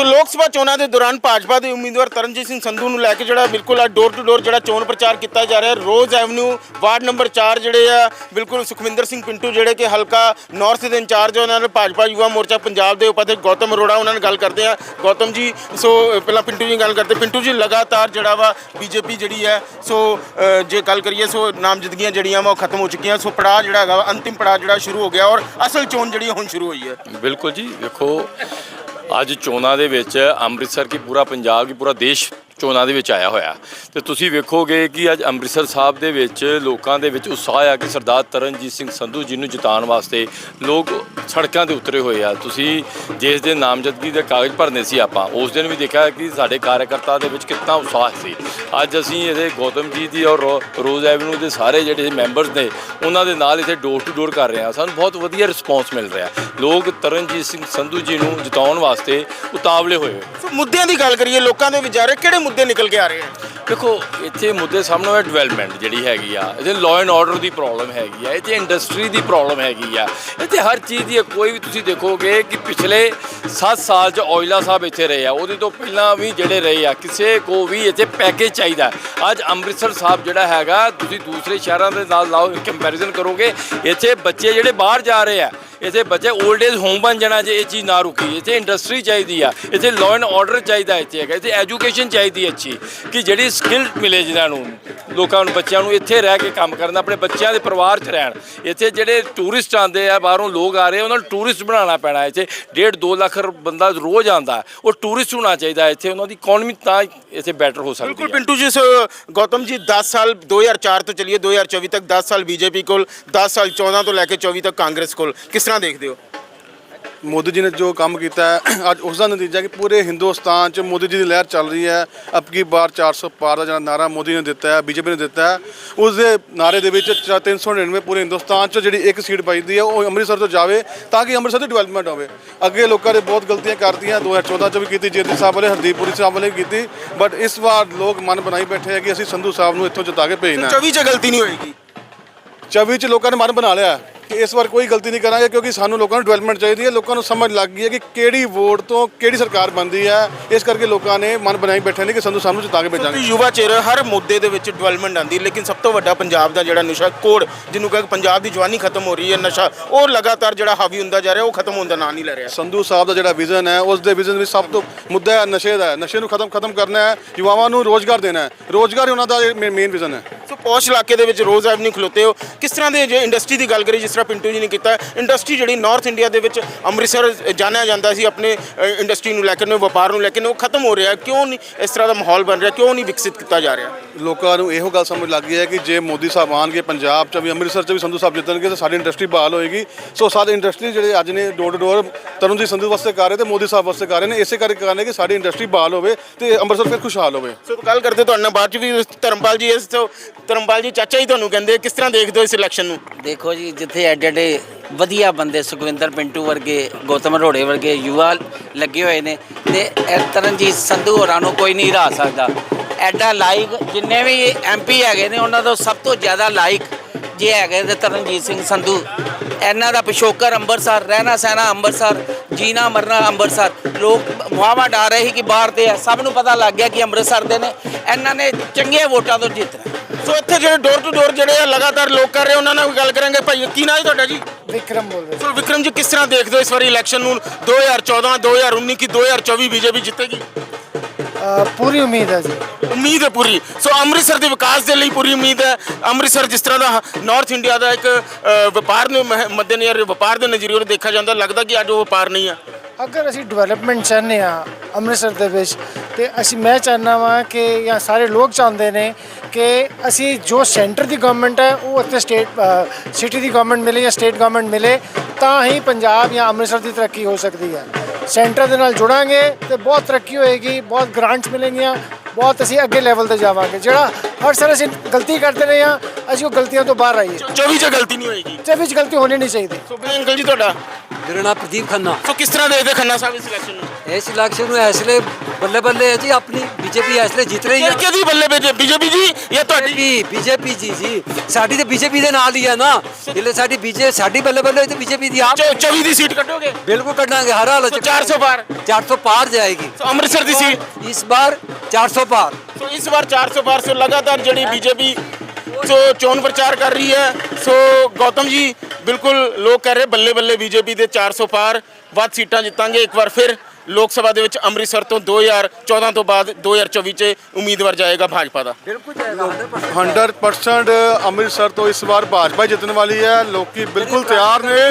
ਸੋ ਲੋਕ ਸਭਾ ਚੋਣਾਂ ਦੇ ਦੌਰਾਨ ਭਾਜਪਾ ਦੇ ਉਮੀਦਵਾਰ ਤਰਨਜੀਤ ਸਿੰਘ ਸੰਧੂ ਨੂੰ ਲੈ ਕੇ ਜਿਹੜਾ ਬਿਲਕੁਲ ਆ ਡੋਰ ਟੂ ਡੋਰ ਜਿਹੜਾ ਚੋਣ ਪ੍ਰਚਾਰ ਕੀਤਾ ਜਾ ਰਿਹਾ ਰੋਜ਼ ਐਵਨਿਊ ਵਾਰਡ ਨੰਬਰ 4 ਜਿਹੜੇ ਆ ਬਿਲਕੁਲ ਸੁਖਵਿੰਦਰ ਸਿੰਘ ਪਿੰਟੂ ਜਿਹੜੇ ਕਿ ਹਲਕਾ ਨਾਰਥ ਦੇ ਇੰਚਾਰਜ ਉਹਨਾਂ ਨਾਲ ਭਾਜਪਾ ਯੁਵਾ ਮੋਰਚਾ ਪੰਜਾਬ ਦੇ ਉਪਾਧਿਕ ਗੌਤਮ ਅਰੋੜਾ ਉਹਨਾਂ ਨਾਲ ਗੱਲ ਕਰਦੇ ਆ। ਗੌਤਮ ਜੀ ਸੋ ਪਹਿਲਾਂ ਪਿੰਟੂ ਜੀ ਗੱਲ ਕਰਦੇ। ਪਿੰਟੂ ਜੀ ਲਗਾਤਾਰ ਜਿਹੜਾ ਵਾ ਬੀਜੇਪੀ ਜਿਹੜੀ ਹੈ ਸੋ ਜੇ ਗੱਲ ਕਰੀਏ ਸੋ ਨਾਮਜ਼ਦਗੀਆਂ ਜਿਹੜੀਆਂ ਵਾ ਉਹ ਖਤਮ ਹੋ ਚੁੱਕੀਆਂ। ਸੋ ਪੜਾਅ ਜਿਹੜਾ ਹੈਗਾ ਵਾ, ਅੰਤਿਮ ਪੜਾਅ ਜਿਹੜਾ ਸ਼ੁਰੂ ਹੋ ਗਿਆ ਔਰ ਅਸਲ ਚੋਣ ਜਿਹੜੀ ਹੁਣ ਸ਼ੁਰੂ ਹੋਈ ਹੈ। ਬਿਲਕੁਲ ਜੀ ਵੇਖੋ ਅੱਜ ਚੋਣਾਂ ਦੇ ਵਿੱਚ ਅੰਮ੍ਰਿਤਸਰ ਕੀ ਪੂਰਾ ਪੰਜਾਬ ਕੀ ਪੂਰਾ ਦੇਸ਼ ਚੋਣਾਂ ਦੇ ਵਿੱਚ ਆਇਆ ਹੋਇਆ। ਤੇ ਤੁਸੀਂ ਵੇਖੋਗੇ ਕਿ ਅੱਜ ਅੰਮ੍ਰਿਤਸਰ ਸਾਹਿਬ ਦੇ ਵਿੱਚ ਲੋਕਾਂ ਦੇ ਵਿੱਚ ਉਤਸ਼ਾਹ ਆ ਕਿ ਸਰਦਾਰ ਤਰਨਜੀਤ ਸਿੰਘ ਸੰਧੂ ਜੀ ਨੂੰ ਜਿਤਾਉਣ ਵਾਸਤੇ ਲੋਕ ਸੜਕਾਂ ਤੇ ਉਤਰੇ ਹੋਏ ਆ। ਤੁਸੀਂ ਜਿਸ ਦਿਨ ਨਾਮਜ਼ਦਗੀ ਦੇ ਕਾਗਜ਼ ਭਰਨੇ ਸੀ ਆਪਾਂ, ਉਸ ਦਿਨ ਵੀ ਦੇਖਿਆ ਕਿ ਸਾਡੇ ਕਾਰਜਕਰਤਾ ਦੇ ਵਿੱਚ ਕਿੰਨਾ ਉਤਸ਼ਾਹ ਸੀ। ਅੱਜ ਅਸੀਂ ਇਹਦੇ ਗੌਤਮ ਜੀ ਦੀ ਔਰ ਰੋ- ਰੋਜ਼ ਐਵਨਿਊ ਦੇ ਸਾਰੇ ਜਿਹੜੇ ਮੈਂਬਰਸ ਨੇ, ਉਹਨਾਂ ਦੇ ਨਾਲ ਇੱਥੇ ਡੋਰ ਟੂ ਡੋਰ ਕਰ ਰਹੇ ਆ ਸਾਨੂੰ ਬਹੁਤ ਵਧੀਆ ਰਿਸਪੌਂਸ ਮਿਲ ਰਿਹਾ। ਲੋਕ ਤਰਨਜੀਤ ਸਿੰਘ ਸੰਧੂ ਜੀ ਨੂੰ ਜਿਤਾਉਣ ਵਾਸਤੇ ਉਤਾਵਲੇ ਹੋਏ ਮੁੱਦਿਆਂ ਦੀ ਗੱਲ ਕਰੀਏ, ਲੋਕਾਂ ਦੇ ਵਿਚਾਰੇ ਕਿਹੜੇ ਮੁੱਦੇ ਨਿਕਲ ਕੇ ਆ ਰਹੇ ਆ ਦੇਖੋ, ਇੱਥੇ ਮੁੱਦੇ ਸਾਹਮਣੇ ਹੈ ਡਿਵੈਲਪਮੈਂਟ ਜਿਹੜੀ ਹੈਗੀ ਆ ਇਹਦੇ ਲਾਅ ਐਂਡ ਆਰਡਰ ਦੀ ਪ੍ਰੋਬਲਮ ਹੈਗੀ ਆ, ਇੱਥੇ ਇੰਡਸਟਰੀ ਦੀ ਪ੍ਰੋਬਲਮ ਹੈਗੀ ਆ। ਇੱਥੇ ਹਰ ਚੀਜ਼ ਦੀ ਕੋਈ ਵੀ ਤੁਸੀਂ ਦੇਖੋਗੇ ਕਿ ਪਿਛਲੇ 7 ਸਾਲ ਚ ਔਜਲਾ ਸਾਹਿਬ ਇੱਥੇ ਰਹੇ ਆ, ਉਹਦੇ ਤੋਂ ਪਹਿਲਾਂ ਵੀ ਜਿਹੜੇ ਰਹੇ ਆ, ਕਿਸੇ ਕੋ ਵੀ ਇੱਥੇ ਪੈਕੇਜ ਚਾਹੀਦਾ ਅੱਜ ਅੰਮ੍ਰਿਤਸਰ ਸਾਹਿਬ ਜਿਹੜਾ ਹੈਗਾ, ਤੁਸੀਂ ਦੂਸਰੇ ਸ਼ਹਿਰਾਂ ਦੇ ਨਾਲ ਲਾਓ ਕੰਪੈਰੀਜ਼ਨ ਕਰੋਗੇ, ਇੱਥੇ ਬੱਚੇ ਜਿਹੜੇ ਬਾਹਰ ਜਾ ਰਹੇ ਆ ਇੱਥੇ ਬੱਚੇ 올ਡ ਏਜ ਹੋਮ ਬਣ ਜਾਣਾ ਜੇ ਇਹ ਚੀਜ਼ ਨਾ ਰੁਕੀ। ਇੱਥੇ ਇੰਡਸਟਰੀ ਚਾਹੀਦੀ ਆ। ਇੱਥੇ ਲਾਅ ਐਂਡ ਆਰਡਰ ਚਾਹੀਦਾ ਇੱਥੇ ਹੈਗਾ। ਇੱਥੇ ਐਜੂਕੇਸ਼ਨ ਚਾਹੀਦੀ ਅੱਛੀ। ਕਿ ਜਿਹੜੀ ਸਕਿੱਲ ਮਿਲੇ ਜਿਨ੍ਹਾਂ ਨੂੰ ਲੋਕਾਂ ਨੂੰ ਬੱਚਿਆਂ ਨੂੰ ਇੱਥੇ ਰਹਿ ਕੇ ਕੰਮ ਕਰਨ ਆਪਣੇ ਬੱਚਿਆਂ ਦੇ ਪਰਿਵਾਰ 'ਚ ਰਹਿਣ। ਇੱਥੇ ਜਿਹੜੇ ਟੂਰਿਸਟ ਆਉਂਦੇ ਆ ਬਾਹਰੋਂ ਲੋਕ ਆ ਰਹੇ ਉਹਨਾਂ ਨੂੰ ਟੂਰਿਸਟ ਬਣਾਉਣਾ ਪੈਣਾ। ਇੱਥੇ 1.5 2 ਲੱਖ ਬੰਦਾ ਰੋਜ਼ ਆਉਂਦਾ। ਉਹ ਟੂਰਿਸਟ ਹੋਣਾ ਚਾਹੀਦਾ। ਇੱਥੇ ਉਹਨਾਂ ਦੀ ਇਕਨੋਮੀ ਤਾਂ ਇੱਥੇ ਬੈਟਰ ਹੋ ਸਕਦੀ ਬਿਲਕੁਲ ਹੈ ਪਿੰਟੂ ਜੀ ਗੌਤਮ ਜੀ 10 ਸਾਲ 2004 ਤੋਂ ਚਲਿਏ 2024 ਤੱਕ 10 ਸਾਲ ਬੀਜੇਪੀ ਕੋਲ 10 ਸਾਲ 14 ਤੋਂ ਲੈ ਕੇ 24 ਤੱਕ ਕਾਂਗਰਸ ਕੋਲ। ਕਿਸ ਤਰ੍ਹਾਂ ਦੇਖਦੇ ਹੋ? ਮੋਦੀ ਜੀ ਨੇ ਜੋ ਕੰਮ ਕੀਤਾ ਹੈ ਅੱਜ ਉਸ ਦਾ ਨਤੀਜਾ ਕਿ ਪੂਰੇ ਹਿੰਦੁਸਤਾਨ 'ਚ ਮੋਦੀ ਜੀ ਦੀ ਲਹਿਰ ਚੱਲ ਰਹੀ ਹੈ। ਅਬ ਕੀ ਬਾਰ 400 ਪਾਰ ਦਾ ਜਿਹੜਾ ਨਾਰਾ ਮੋਦੀ ਨੇ ਦਿੱਤਾ ਹੈ ਬੀਜੇਪੀ ਨੇ ਦਿੱਤਾ ਹੈ ਉਸ ਦੇ ਨਾਰੇ ਦੇ ਵਿੱਚ ਚ- 399 ਪੂਰੇ ਹਿੰਦੁਸਤਾਨ 'ਚ ਜਿਹੜੀ ਇੱਕ ਸੀਟ ਪਾਈਦੀ ਹੈ ਉਹ ਅੰਮ੍ਰਿਤਸਰ ਤੋਂ ਜਾਵੇ ਤਾਂ ਕਿ ਅੰਮ੍ਰਿਤਸਰ ਦੀ ਡਿਵੈਲਪਮੈਂਟ ਹੋਵੇ। ਅੱਗੇ ਲੋਕਾਂ ਨੇ ਬਹੁਤ ਗਲਤੀਆਂ ਕਰਤੀਆਂ 2014 'ਚ ਵੀ ਕੀਤੀ ਜੇਤੀ ਸਾਹਿਬ ਵਾਲੇ ਹਰਦੀਪੁਰੀ ਸਾਹਿਬ ਵਾਲੇ ਕੀਤੀ ਬਟ ਇਸ ਵਾਰ ਲੋਕ ਮਨ ਬਣਾਈ ਬੈਠੇ ਹੈ ਕਿ ਅਸੀਂ ਸੰਧੂ ਸਾਹਿਬ ਨੂੰ ਇੱਥੋਂ ਜਿਤਾ ਕੇ ਭੇਜਣਾ ਹੈ। 24 ਚ ਗਲਤੀ ਨਹੀਂ ਹੋਏਗੀ? 24 ਚ ਲੋਕਾਂ ਨੇ ਮਨ ਬਣਾ ਲਿਆ ਇਸ ਵਾਰ ਕੋਈ ਗਲਤੀ ਨਹੀਂ ਕਰਾਂਗੇ ਕਿਉਂਕਿ ਸਾਨੂੰ ਲੋਕਾਂ ਨੂੰ ਡਿਵੈਲਪਮੈਂਟ ਚਾਹੀਦੀ ਹੈ ਲੋਕਾਂ ਨੂੰ ਸਮਝ ਲੱਗ ਗਈ ਹੈ ਕਿ ਕਿਹੜੀ ਵੋਟ ਤੋਂ ਕਿਹੜੀ ਸਰਕਾਰ ਬਣਦੀ ਹੈ। ਇਸ ਕਰਕੇ ਲੋਕਾਂ ਨੇ ਮਨ ਬਣਾਈ ਬੈਠੇ ਨੇ ਕਿ ਸੰਧੂ ਸਾਹਿਬ ਨੂੰ ਜਿਤਾ ਕੇ ਭੇਜਾਂਗੇ। ਯੁਵਾ ਚਿਹਰੇ ਹਰ ਮੁੱਦੇ ਦੇ ਵਿੱਚ ਡਿਵੈਲਪਮੈਂਟ ਆਂਦੀ ਲੇਕਿਨ ਸਭ ਤੋਂ ਵੱਡਾ ਪੰਜਾਬ ਦਾ ਜਿਹੜਾ ਨਸ਼ਾ ਕੋਡ ਜਿਹਨੂੰ ਕਹਿੰਦੇ ਪੰਜਾਬ ਦੀ ਜਵਾਨੀ ਖਤਮ ਹੋ ਰਹੀ ਹੈ ਨਸ਼ਾ ਉਹ ਲਗਾਤਾਰ ਜਿਹੜਾ ਹਾਵੀ ਹੁੰਦਾ ਜਾ ਰਿਹਾ ਉਹ ਖਤਮ ਹੋਣ ਦਾ ਨਾਂ ਨਹੀਂ ਲੈ ਰਿਹਾ। ਸੰਧੂ ਸਾਹਿਬ ਦਾ ਜਿਹੜਾ ਵਿਜ਼ਨ ਹੈ ਉਸ ਦੇ ਵਿਜ਼ਨ ਵਿੱਚ ਸਭ ਤੋਂ ਮੁੱਦਾ ਹੈ ਨਸ਼ੇ ਦਾ ਹੈ। ਨਸ਼ੇ ਨੂੰ ਖਤਮ ਖਤਮ ਕਰਨਾ ਹੈ ਯੁਵਾਵਾਂ ਨੂੰ ਰੋਜ਼ਗਾਰ ਦੇਣਾ ਹੈ। ਰੋਜ਼ਗਾਰ ਹੀ ਉਹਨਾਂ ਦਾ ਮੇਨ ਵਿਜ਼ਨ ਹੈ। ਸੋ ਪੌਸ਼ ਇਲਾਕੇ ਦੇ ਵਿੱਚ ਰੋਜ਼ ਐਵਨਿਊ ਖਲੋਤੇ ਹੋ। ਕਿਸ ਤਰ੍ਹਾਂ ਦੇ ਜੇ ਇੰਡਸਟਰੀ ਦੀ ਗੱਲ ਕਰੀ ਜਿਸ ਤਰ੍ਹਾਂ ਪਿੰਟੂ ਜੀ ਨੇ ਕੀਤਾ ਇੰਡਸਟਰੀ ਜਿਹੜੀ ਨਾਰਥ ਇੰਡੀਆ ਦੇ ਵਿੱਚ ਅੰਮ੍ਰਿਤਸਰ ਜਾਣਿਆ ਜਾਂਦਾ ਸੀ ਆਪਣੇ ਇੰਡਸਟਰੀ ਨੂੰ ਲੈ ਕੇ ਨੂੰ ਵਪਾਰ ਨੂੰ ਲੈ ਕੇ ਨੂੰ ਉਹ ਖਤਮ ਹੋ ਰਿਹਾ। ਕਿਉਂ ਨਹੀਂ ਇਸ ਤਰ੍ਹਾਂ ਦਾ ਮਾਹੌਲ ਬਣ ਰਿਹਾ? ਕਿਉਂ ਨਹੀਂ ਵਿਕਸਿਤ ਕੀਤਾ ਜਾ ਰਿਹਾ? ਲੋਕਾਂ ਨੂੰ ਇਹੋ ਗੱਲ ਸਮਝ ਲੱਗ ਗਈ ਹੈ ਕਿ ਜੇ ਮੋਦੀ ਸਾਹਿਬ ਆਉਣਗੇ ਪੰਜਾਬ 'ਚ ਵੀ ਅੰਮ੍ਰਿਤਸਰ 'ਚ ਵੀ ਸੰਧੂ ਸਾਹਿਬ ਜਿੱਤਣਗੇ ਤਾਂ ਸਾਡੀ ਇੰਡਸਟਰੀ ਬਹਾਲ ਹੋਏਗੀ। ਸੋ ਸਾਡੇ ਇੰਡਸਟਰੀ ਜਿਹੜੇ ਅੱਜ ਨੇ ਡੋਰ ਡੋਰ ਤਰੁਣ ਜੀ ਸੰਧੂ ਵਾਸਤੇ ਕਰ ਰਹੇ ਤੇ ਮੋਦੀ ਸਾਹਿਬ ਵਾਸਤੇ ਕਰ ਰਹੇ ਨੇ ਇਸੇ ਕਰਕੇ ਕਰ ਰਹੇ ਕਿ ਸਾਡੀ ਇੰਡਸਟਰੀ ਬਹਾਲ ਹੋਵੇ ਤੇ ਅੰਮ੍ਰਿਤਸਰ ਫਿਰ ਖੁਸ਼ਹਾਲ ਹੋਵੇ। ਸੋ ਗੱਲ ਕਰਦੇ ਤੁਹਾਡੇ ਨਾਲ ਬਾਅਦ ਚ ਵੀ ਧਰਮਪਾਲ ਜੀ ਇਸ ਤੋਂ ਧਰਮਪਾਲ ਜੀ, ਚਾਚਾ ਜੀ ਤੁਹਾਨੂੰ ਕਹਿੰਦੇ, ਕਿਸ ਤਰ੍ਹਾਂ ਦੇਖਦੇ ਹੋ ਇਸ ਇਲੈਕਸ਼ਨ ਨੂੰ? ਦੇਖੋ ਜੀ, ਜਿੱਥੇ ਐਡੇ ਐਡੇ ਵਧੀਆ ਬੰਦੇ ਸੁਖਵਿੰਦਰ ਪਿੰਟੂ ਵਰਗੇ, ਗੌਤਮ ਰੋੜੇ ਵਰਗੇ ਯੁਵਾ ਲੱਗੇ ਹੋਏ ਨੇ ਤੇ ਇਹ ਤਰਨਜੀਤ ਸੰਧੂ ਹੋਰਾਂ ਨੂੰ ਕੋਈ ਨਹੀਂ ਹਰਾ ਸਕਦਾ। ਐਡਾ ਲਾਇਕ ਜਿੰਨੇ ਵੀ ਐਮਪੀ ਹੈਗੇ ਨੇ, ਉਹਨਾਂ ਤੋਂ ਸਭ ਤੋਂ ਜ਼ਿਆਦਾ ਲਾਇਕ ਜੇ ਹੈਗੇ ਤੇ ਤਰਨਜੀਤ ਸਿੰਘ ਸੰਧੂ ਇਹਨਾਂ ਦਾ ਪਿਛੋਕਰ ਅੰਮ੍ਰਿਤਸਰ ਰਹਿਣਾ ਸਹਿਣਾ ਅੰਮ੍ਰਿਤਸਰ ਜੀਣਾ ਮਰਨਾ ਅੰਮ੍ਰਿਤਸਰ ਲੋਕ ਮੁਹਾਵਾ ਡਾ ਰਹੇ ਸੀ ਕਿ ਬਾਹਰ ਦੇ ਆ ਸਭ ਨੂੰ ਪਤਾ ਲੱਗ ਗਿਆ ਕਿ ਅੰਮ੍ਰਿਤਸਰ ਦੇ ਨੇ। ਇਹਨਾਂ ਨੇ ਚੰਗੇ ਵੋਟਾਂ ਤੋਂ ਜਿੱਤਣਾ ਸੋ ਇੱਥੇ ਜਿਹੜੇ ਡੋਰ ਟੂ ਡੋਰ ਜਿਹੜੇ ਆ ਲਗਾਤਾਰ ਲੋਕ ਕਰ ਰਹੇ ਉਹਨਾਂ ਨਾਲ ਵੀ ਗੱਲ ਕਰਾਂਗੇ? ਭਾਈ ਕੀ ਨਾਂ ਹੈ ਤੁਹਾਡਾ ਜੀ? ਵਿਕਰਮ ਬੋਲ ਰਿਹਾ। ਸੋ ਵਿਕਰਮ ਜੀ ਕਿਸ ਤਰ੍ਹਾਂ ਦੇਖਦੇ ਹੋ ਇਸ ਵਾਰੀ ਇਲੈਕਸ਼ਨ ਨੂੰ? 2014 2019 ਕੀ 2024 ਬੀਜੇਪੀ ਜਿੱਤੇਗੀ? ਪੂਰੀ ਉਮੀਦ ਹੈ ਜੀ। ਉਮੀਦ ਹੈ ਪੂਰੀ। ਸੋ ਅੰਮ੍ਰਿਤਸਰ ਦੇ ਵਿਕਾਸ ਦੇ ਲਈ ਪੂਰੀ ਉਮੀਦ ਹੈ। ਅੰਮ੍ਰਿਤਸਰ ਜਿਸ ਤਰ੍ਹਾਂ ਦਾ ਨਾਰਥ ਇੰਡੀਆ ਦਾ ਇੱਕ ਅ, ਵਪਾਰ ਨੂੰ ਮੱਦੇਨਜ਼ਰ ਵਪਾਰ ਦੇ ਨਜ਼ਰੀਏ ਨੂੰ ਦੇਖਿਆ ਜਾਂਦਾ ਲੱਗਦਾ ਕਿ ਅੱਜ ਉਹ ਵਪਾਰ ਨਹੀਂ ਆ। ਅਗਰ ਅਸੀਂ ਡਿਵੈਲਪਮੈਂਟ ਚਾਹੁੰਦੇ ਆ ਅੰਮ੍ਰਿਤਸਰ ਦੇ ਵਿੱਚ ਤੇ ਅਸੀਂ ਮੈਂ ਚਾਹੁੰਦਾ ਵਾਂ ਕਿ ਜਾਂ ਸਾਰੇ ਲੋਕ ਚਾਹੁੰਦੇ ਨੇ ਕਿ ਅਸੀਂ ਜੋ ਸੈਂਟਰ ਦੀ ਗਵਰਨਮੈਂਟ ਹੈ ਉਹ ਇੱਥੇ ਸਟੇਟ ਸਿਟੀ ਦੀ ਗਵਰਨਮੈਂਟ ਮਿਲੇ ਜਾਂ ਸਟੇਟ ਗਵਰਨਮੈਂਟ ਮਿਲੇ ਤਾਂ ਹੀ ਪੰਜਾਬ ਜਾਂ ਅੰਮ੍ਰਿਤਸਰ ਦੀ ਤਰੱਕੀ ਹੋ ਸਕਦੀ ਹੈ। ਸੈਂਟਰ ਦੇ ਨਾਲ ਜੁੜਾਂਗੇ ਤੇ ਬਹੁਤ ਤਰੱਕੀ ਹੋਏਗੀ ਬਹੁਤ ਗ੍ਰਾਂਟਸ ਮਿਲਣਗੀਆਂ ਬਹੁਤ ਅਸੀਂ ਅੱਗੇ ਲੈਵਲ ਤੇ ਜਾਵਾਂਗੇ। ਜਿਹੜਾ ਹਰ ਸਾਲ ਅਸੀਂ ਗਲਤੀ ਕਰਦੇ ਰਹੇ ਹਾਂ ਅਸੀਂ ਉਹ ਗਲਤੀਆਂ ਤੋਂ ਬਾਹਰ ਆਈਏ। 24 ਚ ਗਲਤੀ ਨਹੀਂ ਹੋਏਗੀ। ਤੇ ਵਿੱਚ ਗਲਤੀ ਹੋਣੀ ਨਹੀਂ ਚਾਹੀਦੀ। ਸੋ ਬਈ ਅੰਕਲ ਜੀ ਤੁਹਾਡਾ? ਮੇਰਾ ਨਾਮ ਪ੍ਰਦੀਪ ਖੰਨਾ। ਸੋ ਕਿਸ ਤਰ੍ਹਾਂ ਦੇਖਦੇ ਖੰਨਾ ਸਾਹਿਬ ਇਸ ਇਲੈਕਸ਼ਨ ਨੂੰ? ਇਸ ਇਲੈਕਸ਼ਨ ਨੂੰ ਇਸ ਲਈ ਬੱਲੇ ਬੱਲੇ ਹੈ ਜੀ ਆਪਣੀ ਬੀਜੇਪੀ ਇਸ ਲਈ ਜਿੱਤ ਰਹੀ ਹੈ। ਕਿਹਦੀ ਬੱਲੇ ਬੀਜੇ ਬੀਜੇਪੀ ਜੀ ਇਹ ਤੁਹਾਡੀ? ਬੀਜੇਪੀ ਬੀਜੇਪੀ ਜੀ ਜੀ। ਸਾਡੀ ਤੇ ਬੀਜੇਪੀ ਦੇ ਨਾਲ ਹੀ ਹੈ ਨਾ। ਜਿਹੜੇ ਸਾਡੀ ਬੀਜੇ ਸਾਡੀ ਬੱਲੇ ਬੱਲੇ ਤੇ ਬੀਜੇਪੀ ਦੀ ਆਪ 24 ਦੀ ਸੀਟ ਕੱਢੋਗੇ? ਬਿਲਕੁਲ ਕੱਢਾਂਗੇ ਹਰ ਹਾਲਤ ਸੋ 400 ਪਾਰ। 400 ਪਾਰ ਜਾਏਗੀ। ਸੋ ਅੰਮ੍ਰਿਤਸਰ ਦੀ ਸੀਟ। ਇਸ ਬਾਰ 400 ਪਾਰ। ਸੋ ਇਸ ਵਾਰ 400 ਪਾਰ ਸੋ ਲਗਾਤਾਰ ਜਿਹੜੀ ਬੀਜੇਪੀ ਸੋ ਚੋਣ ਪ੍ਰਚਾਰ ਕਰ ਰਹੀ ਹੈ ਸੋ ਗੌਤਮ ਜੀ ਬਿਲਕੁਲ ਲੋਕ ਕਹਿ ਰਹੇ ਬੱਲੇ ਬੱਲੇ ਬੀਜੇਪੀ ਦੇ 400 ਪਾਰ। ਵੱਧ ਸੀਟਾਂ ਜਿੱਤਾਂਗੇ। ਇੱਕ ਵਾਰ ਫਿਰ ਲੋਕ ਸਭਾ ਦੇ ਵਿੱਚ ਅੰਮ੍ਰਿਤਸਰ ਤੋਂ 2014 ਤੋਂ ਬਾਅਦ 2024 ਚ ਉਮੀਦਵਾਰ ਜਾਏਗਾ ਭਾਜਪਾ ਦਾ। ਬਿਲਕੁਲ ਜਾਏਗਾ 100% 100% ਅੰਮ੍ਰਿਤਸਰ ਤੋਂ ਇਸ ਵਾਰ ਭਾਜਪਾ ਜਿੱਤਣ ਵਾਲੀ ਹੈ। ਲੋਕੀ ਬਿਲਕੁਲ ਤਿਆਰ ਨੇ।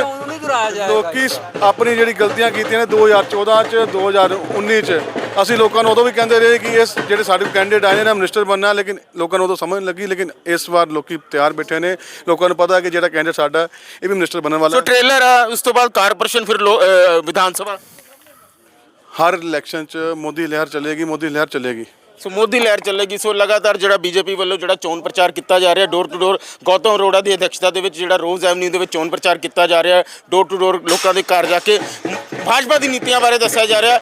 ਲੋਕੀ ਆਪਣੀ ਜਿਹੜੀ ਗਲਤੀਆਂ ਕੀਤੀਆਂ ਨੇ 2014 ਚ 2019 ਚ। ਅਸੀਂ ਲੋਕਾਂ ਨੂੰ ਉਦੋਂ ਵੀ ਕਹਿੰਦੇ ਰਹੇ ਕਿ ਇਸ ਜਿਹੜੇ ਸਾਡੇ ਕੈਂਡੀਡੇਟ ਆਏ ਨੇ ਮਿਨਿਸਟਰ ਬਣਨਾ ਲੇਕਿਨ ਲੋਕਾਂ ਨੂੰ ਉਦੋਂ ਸਮਝ ਨਹੀਂ ਲੱਗੀ ਲੇਕਿਨ ਇਸ ਵਾਰ ਲੋਕੀ ਤਿਆਰ ਬੈਠੇ ਨੇ। ਲੋਕਾਂ ਨੂੰ ਪਤਾ ਹੈ ਕਿ ਜਿਹੜਾ ਕੈਂਡੀਡੇਟ ਸਾਡਾ ਇਹ ਵੀ ਮਿਨਿਸਟਰ ਬਣਨ ਵਾਲਾ ਸੋ। ਟ੍ਰੇਲਰ ਆ ਉਸ ਤੋਂ ਬਾਅਦ ਕਾਰਪੋਰੇਸ਼ਨ ਫਿਰ ਵਿਧਾਨ ਸਭਾ। ਹਰ ਇਲੈਕਸ਼ਨ ਚ ਮੋਦੀ ਲਹਿਰ ਚੱਲੇਗੀ, ਮੋਦੀ ਲਹਿਰ ਚੱਲੇਗੀ। ਸੋ ਮੋਦੀ ਲਹਿਰ ਚੱਲੇਗੀ। ਸੋ ਲਗਾਤਾਰ ਜਿਹੜਾ ਬੀਜੇਪੀ ਵੱਲੋਂ ਜਿਹੜਾ ਚੋਣ ਪ੍ਰਚਾਰ ਕੀਤਾ ਜਾ ਰਿਹਾ door to door Gautam Arora ਦੀ ਅਧਿਕਸ਼ਤਾ ਦੇ ਵਿੱਚ ਜਿਹੜਾ ਰੋਜ਼ ਐਵਨਿਊ ਦੇ ਵਿੱਚ ਚੋਣ ਪ੍ਰਚਾਰ ਕੀਤਾ ਜਾ ਰਿਹਾ ਡੋਰ ਟੂ ਡੋਰ ਲੋਕਾਂ ਦੇ ਘਰ ਜਾ ਕੇ, ਭਾਜਪਾ ਦੀ ਨੀਤੀਆਂ ਬਾਰੇ ਦੱਸਿਆ ਜਾ ਰਿਹਾ।